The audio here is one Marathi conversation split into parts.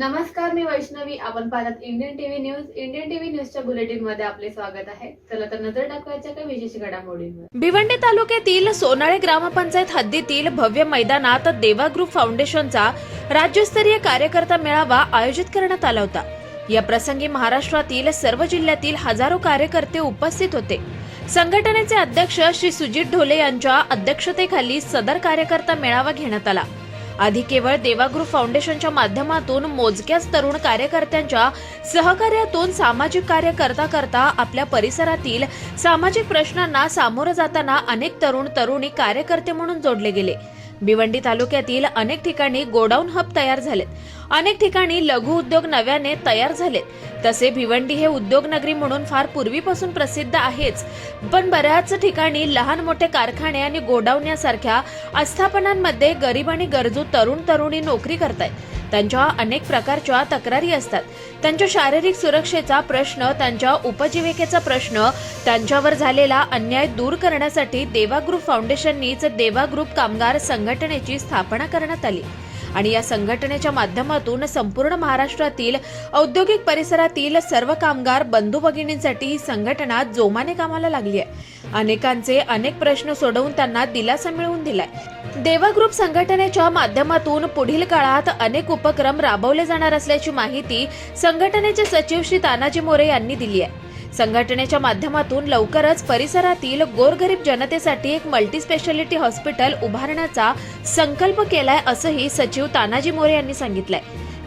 नमस्कार मी वैष्णवी. आपण पाहतात Indian TV news Indian TV न्यूजच्या बुलेटिनमध्ये आपले स्वागत आहे. चला तर नजर टाकवायच्या काही विशेष घडामोडींवर. भिवंडी तालुक्यातील सोनाळे ग्रामपंचायत हद्दीतील भव्य मैदानात देवा ग्रुप फाउंडेशनचा राज्यस्तरीय कार्यकर्ता मेळावा आयोजित करण्यात आला होता. या प्रसंगी महाराष्ट्रातील सर्व जिल्ह्यातील हजारो कार्यकर्ते उपस्थित होते. संघटनेचे अध्यक्ष श्री सुजित ढोले यांच्या अध्यक्षतेखाली सदर कार्यकर्ता मेळावा घेण्यात आला. आधी केवळ देवागृह फाउंडेशनच्या माध्यमातून मोजक्याच तरुण कार्यकर्त्यांच्या सहकार्यातून सामाजिक कार्य करता करता आपल्या परिसरातील सामाजिक प्रश्नांना सामोरं जाताना अनेक तरुण तरुणी कार्यकर्ते म्हणून जोडले गेले. भिवंडी तालुक्यातील अनेक ठिकाणी गोडाऊन हब तयार झालेत. अनेक ठिकाणी लघु उद्योग नव्याने तयार झालेत. तसे भिवंडी हे उद्योग नगरी म्हणून फार पूर्वीपासून प्रसिद्ध आहेच. पण बऱ्याच ठिकाणी लहान मोठे कारखाने आणि गोडाऊन यासारख्या आस्थापनांमध्ये गरीब आणि गरजू तरुण तरुणी नोकरी करतायत. त्यांच्या अनेक प्रकारच्या तक्रारी असतात. त्यांच्या शारीरिक सुरक्षेचा प्रश्न त्यांच्या उपजीविकेचा प्रश्न त्यांच्यावर झालेला अन्याय दूर करण्यासाठी देवा ग्रुप फाउंडेशननीच देवा ग्रुप कामगार संघटनेची स्थापना करण्यात आली. आणि या संघटनेच्या माध्यमातून संपूर्ण महाराष्ट्रातील औद्योगिक परिसरातील सर्व कामगार बंधू भगिनींसाठी ही संघटना जोमाने कामाला लागली आहे. अनेकांचे अनेक प्रश्न सोडवून त्यांना दिलासा मिळवून दिलाय. देवा ग्रुप संघटनेच्या माध्यमातून पुढील काळात अनेक उपक्रम राबवले जाणार असल्याची माहिती संघटनेचे सचिव श्री तानाजी मोरे यांनी दिली आहे. संघटनेच्या माध्यमातून लवकरच परिसरातील गोरगरीब जनतेसाठी एक मल्टी स्पेशालिटी हॉस्पिटल उभारण्याचा संकल्प केलाय असंही सचिव तानाजी मोरे यांनी सांगितलंय.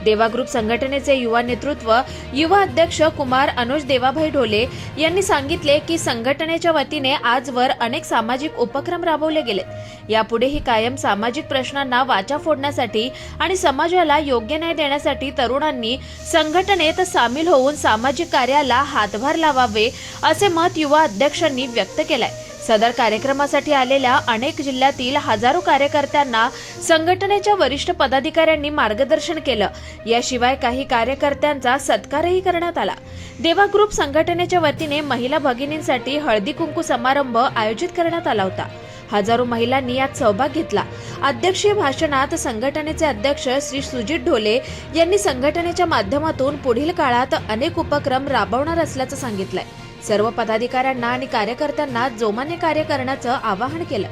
देवा ग्रुप संघटनेचे युवा नेतृत्व युवा अध्यक्ष कुमार अनुज देवाभाई ढोले यांनी सांगितले की संघटनेच्या वतीने आजवर अनेक सामाजिक उपक्रम राबवले गेले. यापुढेही कायम सामाजिक प्रश्नांना वाचा फोडण्यासाठी आणि समाजाला योग्य न्याय देण्यासाठी तरुणांनी संघटनेत सामील होऊन सामाजिक कार्याला हातभार लावावे असे मत युवा अध्यक्षांनी व्यक्त केलंय. सदर कार्यक्रमासाठी आलेल्या अनेक जिल्ह्यातील हजारो कार्यकर्त्यांना संघटनेच्या वरिष्ठ पदाधिकाऱ्यांनी मार्गदर्शन केलं. याशिवाय काही कार्यकर्त्यांचा सत्कारही करण्यात आला. देवा ग्रुप संघटनेच्या वतीने महिला भगिनींसाठी हळदी कुंकू समारंभ आयोजित करण्यात आला होता. हजारो महिलांनी यात सहभाग घेतला. अध्यक्षीय भाषणात संघटनेचे अध्यक्ष श्री सुजित ढोले यांनी संघटनेच्या माध्यमातून पुढील काळात अनेक उपक्रम राबवणार असल्याचं सांगितलंय. सर्व पदाधिकाऱ्यांना आणि कार्यकर्त्यांना जोमाने कार्य करण्याचं आवाहन केलं.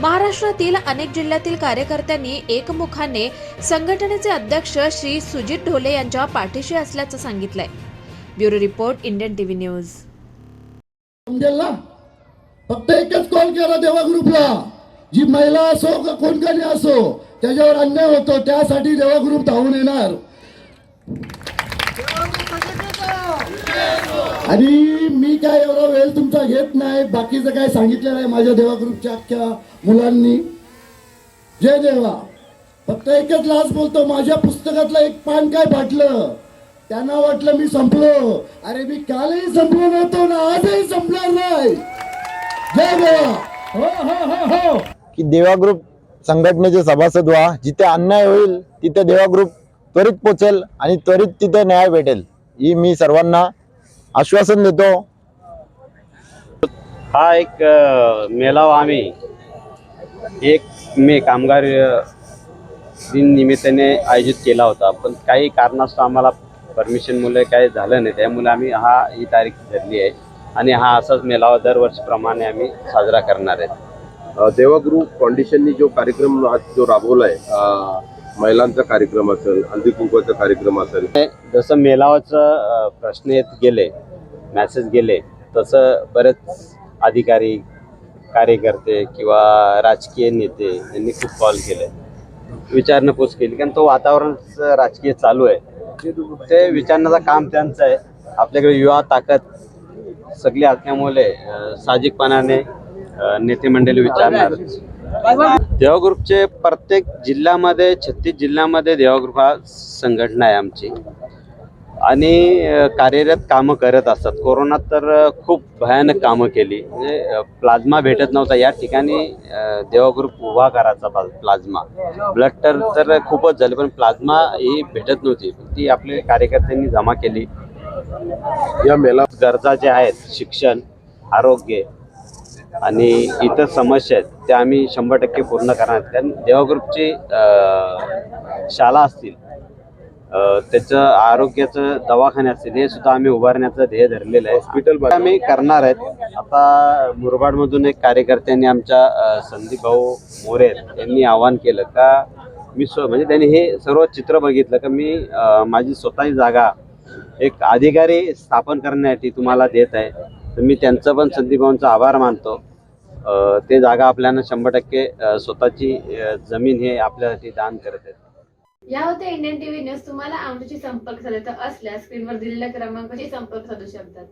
महाराष्ट्रातील अनेक जिल्ह्यातील कार्यकर्त्यांनी एकमुखाने संघटनेचे अध्यक्ष श्री सुजित ढोले यांच्या पाठीशी असल्याचं सांगितलंय. Bureau report Indian TV news. फक्त एकच कॉल केला देवा ग्रुपला. जी महिला असो का कोण कोणी असो त्याच्यावर अन्याय होतो त्यासाठी देवा ग्रुप धावून येणार. आणि मी काय एवढा वेळ तुमचा घेत नाही बाकीचं काय सांगितलेलं आहे माझ्या देवा ग्रुपच्या अख्ख्या मुलांनी? जय देवा. फक्त एकच लाच बोलतो माझ्या पुस्तकातलं एक पान काय फाटलं? त्यांना वाटलं मी संपलो. अरे मी कालही संपलो नव्हतो ना आजही संपणार नाही. जय देवा. हो हो हो हो. की देवा ग्रुप संघटनेचे सभासद व्हा. जिथे अन्याय होईल तिथे देवा ग्रुप त्वरित पोचेल आणि त्वरित तिथे न्याय भेटेल. ही मी सर्वांना आश्वासन देतो. हा एक अ, मेळावा आम्ही. एक मे कामगार दिन निमित्ताने आयोजित केला होता. पण काही कारणास्तव आम्हाला परमिशनमुळे काही झालं नाही. त्यामुळे आम्ही हा ही तारीख धरली आहे. आणि हा असाच मेळावा दरवर्षीप्रमाणे आम्ही साजरा करणार आहेत अ, देवा ग्रुप फाउंडेशननी जो कार्यक्रम आज जो राबवला आहे महिलांचा कार्यक्रम असेल हल्दी कुंकवाचा कार्यक्रम असेल. जसं मेलावाचं प्रश्न येत गेले मॅसेज गेले तसं बरेच अधिकारी कार्यकर्ते किंवा राजकीय नेते यांनी खूप कॉल केले. विचारणपूस केली कारण तो वातावरण राजकीय चालू आहे. ते विचारण्याचं काम त्यांचं आहे. आपल्याकडे युवा ताकद सगळी असल्यामुळे साहजिकपणाने नेते मंडळी विचारणार. देवा ग्रुपचे प्रत्येक जिल्ह्यामध्ये छत्तीस जिल्ह्यामध्ये देवा ग्रुप हा संघटना आहे आमची. आणि कार्यरत कामं करत असतात. कोरोनात तर खूप भयानक कामं केली. म्हणजे प्लाझ्मा भेटत नव्हता. या ठिकाणी अ, देवा ग्रुप उभा करायचा प्ला- प्लाझ्मा. ब्लड तर तर खूपच झाले पण प्लाझ्मा ही भेटत नव्हती. ती आपल्या कार्यकर्त्यांनी जमा केली. या मेळा गरजा ज्या आहेत शिक्षण आरोग्य आणि इतर समस्या आहेत त्या आम्ही शंभर टक्के पूर्ण करणार आहेत. कारण देवा ग्रुपची शाळा असतील त्याचं आरोग्याचं दवाखाने असतील हे सुद्धा आम्ही उभारण्याचं ध्येय धरलेलं आहे. हॉस्पिटल आम्ही करणार आहेत. आता मुरबाडमधून एक कार्यकर्त्यांनी आमच्या संदीप भाऊ मोरे यांनी आवाहन केलं का मी स्व म्हणजे त्यांनी हे सर्व चित्र बघितलं का मी माझी स्वतःची जागा एक अधिकारी स्थापन करण्यासाठी तुम्हाला देत आहे. तर मी त्यांचं पण संदीपभाऊंचा आभार मानतो. ते जागा आपल्याला शंभर टक्के स्वतःची जमीन हे आपल्यासाठी दान करत आहेत. या होत्या इंडियन टीव्ही न्यूज. तुम्हाला आमच्याशी संपर्क साधायचा असल्यास स्क्रीनवर दिलेल्या क्रमांकाशी संपर्क साधू शकतात.